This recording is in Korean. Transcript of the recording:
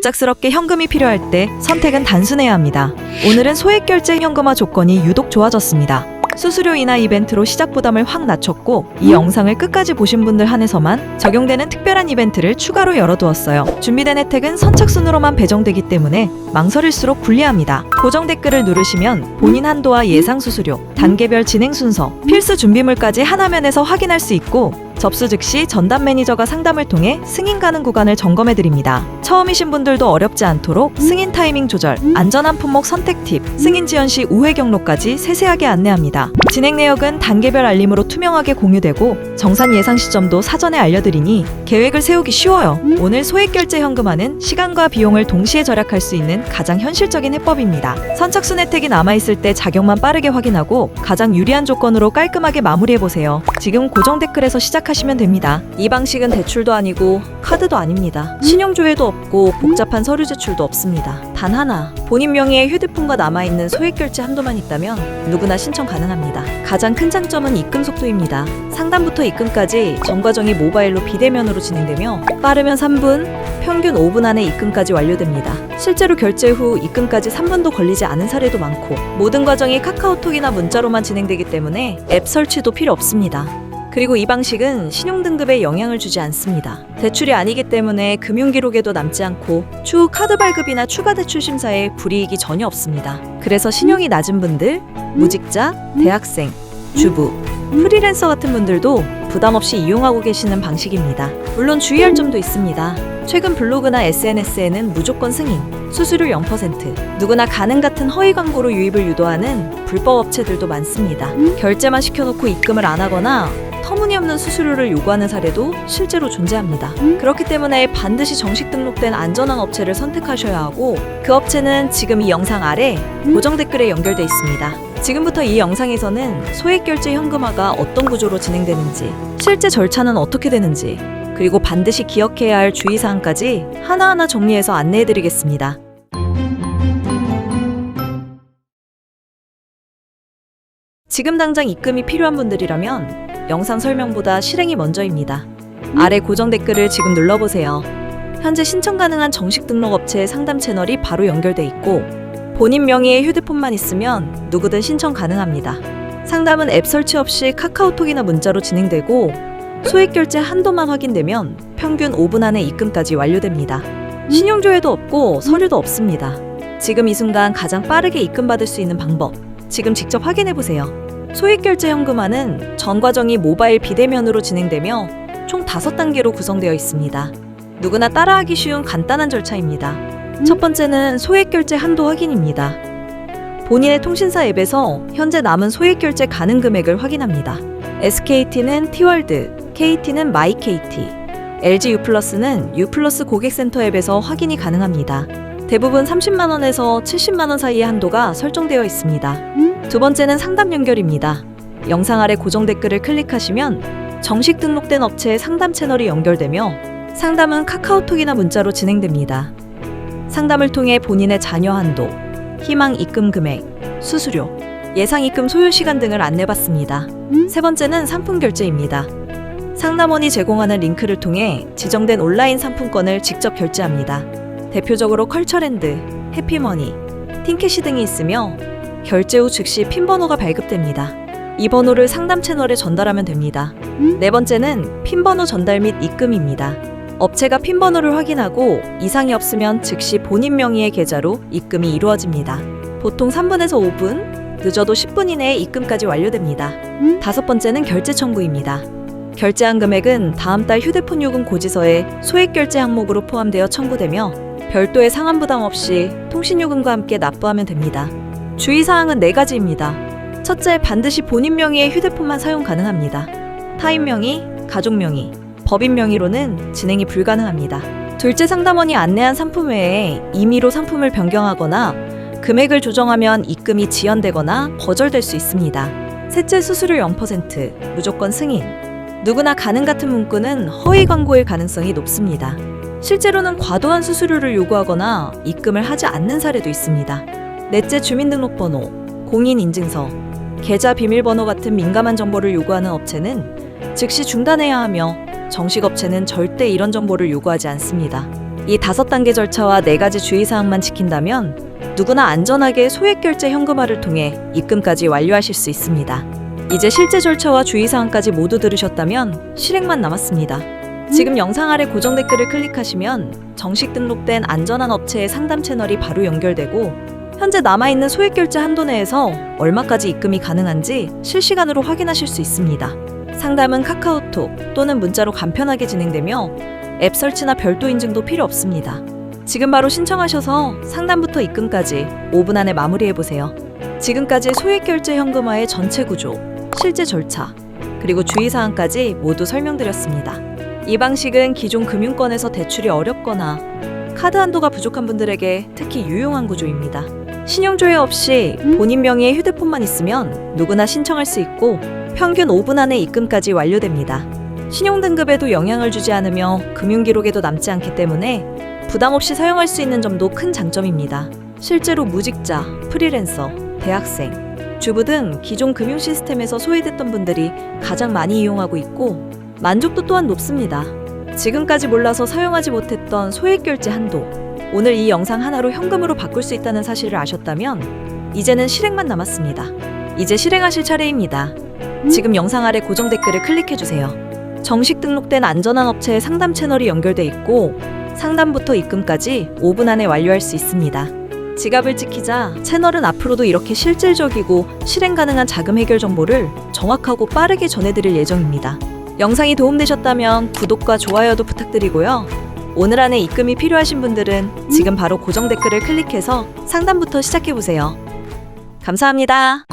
갑작스럽게 현금이 필요할 때 선택은 단순해야 합니다. 오늘은 소액 결제 현금화 조건이 유독 좋아졌습니다. 수수료 인하 이벤트로 시작 부담을 확 낮췄고 이 영상을 끝까지 보신 분들 한해서만 적용되는 특별한 이벤트를 추가로 열어두었어요. 준비된 혜택은 선착순으로만 배정되기 때문에 망설일수록 불리합니다. 고정 댓글을 누르시면 본인 한도와 예상 수수료, 단계별 진행 순서, 필수 준비물까지 하나면에서 확인할 수 있고 접수 즉시 전담 매니저가 상담을 통해 승인 가능 구간을 점검해 드립니다. 처음이신 분들도 어렵지 않도록 승인 타이밍 조절, 안전한 품목 선택 팁, 승인 지연 시 우회 경로까지 세세하게 안내합니다. 진행 내역은 단계별 알림으로 투명하게 공유되고 정산 예상 시점도 사전에 알려드리니 계획을 세우기 쉬워요. 오늘 소액 결제 현금화는 시간과 비용을 동시에 절약할 수 있는 가장 현실적인 해법입니다. 선착순 혜택이 남아있을 때 자격만 빠르게 확인하고 가장 유리한 조건으로 깔끔하게 마무리해보세요. 지금 고정 댓글에서 시작하 시면 됩니다. 이 방식은 대출도 아니고 카드도 아닙니다. 신용조회도 없고 복잡한 서류 제출도 없습니다. 단 하나, 본인 명의의 휴대폰과 남아있는 소액 결제 한도만 있다면 누구나 신청 가능합니다. 가장 큰 장점은 입금 속도입니다. 상담부터 입금까지 전 과정이 모바일로 비대면으로 진행되며 빠르면 3분, 평균 5분 안에 입금까지 완료됩니다. 실제로 결제 후 입금까지 3분도 걸리지 않은 사례도 많고 모든 과정이 카카오톡이나 문자로만 진행되기 때문에 앱 설치도 필요 없습니다. 그리고 이 방식은 신용 등급에 영향을 주지 않습니다. 대출이 아니기 때문에 금융 기록에도 남지 않고 추후 카드 발급이나 추가 대출 심사에 불이익이 전혀 없습니다. 그래서 신용이 낮은 분들, 무직자, 대학생, 주부, 프리랜서 같은 분들도 부담 없이 이용하고 계시는 방식입니다. 물론 주의할 점도 있습니다. 최근 블로그나 SNS에는 무조건 승인, 수수료 0%, 누구나 가능 같은 허위 광고로 유입을 유도하는 불법 업체들도 많습니다. 결제만 시켜놓고 입금을 안 하거나 터무니없는 수수료를 요구하는 사례도 실제로 존재합니다. 그렇기 때문에 반드시 정식 등록된 안전한 업체를 선택하셔야 하고 그 업체는 지금 이 영상 아래 고정 댓글에 연결돼 있습니다. 지금부터 이 영상에서는 소액 결제 현금화가 어떤 구조로 진행되는지, 실제 절차는 어떻게 되는지, 그리고 반드시 기억해야 할 주의사항까지 하나하나 정리해서 안내해 드리겠습니다. 지금 당장 입금이 필요한 분들이라면 영상 설명보다 실행이 먼저입니다. 아래 고정 댓글을 지금 눌러보세요. 현재 신청 가능한 정식 등록 업체의 상담 채널이 바로 연결돼 있고 본인 명의의 휴대폰만 있으면 누구든 신청 가능합니다. 상담은 앱 설치 없이 카카오톡이나 문자로 진행되고 소액 결제 한도만 확인되면 평균 5분 안에 입금까지 완료됩니다. 신용조회도 없고 서류도 없습니다. 지금 이 순간 가장 빠르게 입금받을 수 있는 방법 지금 직접 확인해 보세요. 소액 결제 현금화는 전 과정이 모바일 비대면으로 진행되며 총 5단계로 구성되어 있습니다. 누구나 따라하기 쉬운 간단한 절차입니다. 첫 번째는 소액 결제 한도 확인입니다. 본인의 통신사 앱에서 현재 남은 소액 결제 가능 금액을 확인합니다. SKT는 T월드, KT는 마이KT, LG U+는 U+ 고객센터 앱에서 확인이 가능합니다. 대부분 30만 원에서 70만 원 사이의 한도가 설정되어 있습니다. 두 번째는 상담 연결입니다. 영상 아래 고정 댓글을 클릭하시면 정식 등록된 업체의 상담 채널이 연결되며 상담은 카카오톡이나 문자로 진행됩니다. 상담을 통해 본인의 자녀 한도, 희망 입금 금액, 수수료, 예상 입금 소요 시간 등을 안내받습니다. 세 번째는 상품 결제입니다. 상담원이 제공하는 링크를 통해 지정된 온라인 상품권을 직접 결제합니다. 대표적으로 컬처랜드, 해피머니, 틴캐시 등이 있으며 결제 후 즉시 핀 번호가 발급됩니다. 이 번호를 상담 채널에 전달하면 됩니다. 네 번째는 핀 번호 전달 및 입금입니다. 업체가 핀 번호를 확인하고 이상이 없으면 즉시 본인 명의의 계좌로 입금이 이루어집니다. 보통 3분에서 5분, 늦어도 10분 이내에 입금까지 완료됩니다. 다섯 번째는 결제 청구입니다. 결제한 금액은 다음 달 휴대폰 요금 고지서에 소액 결제 항목으로 포함되어 청구되며 별도의 상환 부담 없이 통신 요금과 함께 납부하면 됩니다. 주의 사항은 네 가지입니다. 첫째, 반드시 본인 명의의 휴대폰만 사용 가능합니다. 타인 명의, 가족 명의, 법인 명의로는 진행이 불가능합니다. 둘째, 상담원이 안내한 상품 외에 임의로 상품을 변경하거나 금액을 조정하면 입금이 지연되거나 거절될 수 있습니다. 셋째, 수수료 0%, 무조건 승인. 누구나 가능 같은 문구는 허위 광고일 가능성이 높습니다. 실제로는 과도한 수수료를 요구하거나 입금을 하지 않는 사례도 있습니다. 넷째, 주민등록번호, 공인인증서, 계좌 비밀번호 같은 민감한 정보를 요구하는 업체는 즉시 중단해야 하며 정식 업체는 절대 이런 정보를 요구하지 않습니다. 이 다섯 단계 절차와 네 가지 주의사항만 지킨다면 누구나 안전하게 소액 결제 현금화를 통해 입금까지 완료하실 수 있습니다. 이제 실제 절차와 주의사항까지 모두 들으셨다면 실행만 남았습니다. 지금 영상 아래 고정 댓글을 클릭하시면 정식 등록된 안전한 업체의 상담 채널이 바로 연결되고 현재 남아있는 소액 결제 한도 내에서 얼마까지 입금이 가능한지 실시간으로 확인하실 수 있습니다. 상담은 카카오톡 또는 문자로 간편하게 진행되며 앱 설치나 별도 인증도 필요 없습니다. 지금 바로 신청하셔서 상담부터 입금까지 5분 안에 마무리해 보세요. 지금까지 소액 결제 현금화의 전체 구조, 실제 절차, 그리고 주의사항까지 모두 설명드렸습니다. 이 방식은 기존 금융권에서 대출이 어렵거나 카드 한도가 부족한 분들에게 특히 유용한 구조입니다. 신용 조회 없이 본인 명의의 휴대폰만 있으면 누구나 신청할 수 있고 평균 5분 안에 입금까지 완료됩니다. 신용 등급에도 영향을 주지 않으며 금융 기록에도 남지 않기 때문에 부담 없이 사용할 수 있는 점도 큰 장점입니다. 실제로 무직자, 프리랜서, 대학생, 주부 등 기존 금융 시스템에서 소외됐던 분들이 가장 많이 이용하고 있고 만족도 또한 높습니다. 지금까지 몰라서 사용하지 못했던 소액 결제 한도. 오늘 이 영상 하나로 현금으로 바꿀 수 있다는 사실을 아셨다면 이제는 실행만 남았습니다. 이제 실행하실 차례입니다. 지금 영상 아래 고정 댓글을 클릭해 주세요. 정식 등록된 안전한 업체의 상담 채널이 연결돼 있고 상담부터 입금까지 5분 안에 완료할 수 있습니다. 지갑을 지키자 채널은 앞으로도 이렇게 실질적이고 실행 가능한 자금 해결 정보를 정확하고 빠르게 전해드릴 예정입니다. 영상이 도움되셨다면 구독과 좋아요도 부탁드리고요. 오늘 안에 입금이 필요하신 분들은 지금 바로 고정 댓글을 클릭해서 상담부터 시작해보세요. 감사합니다.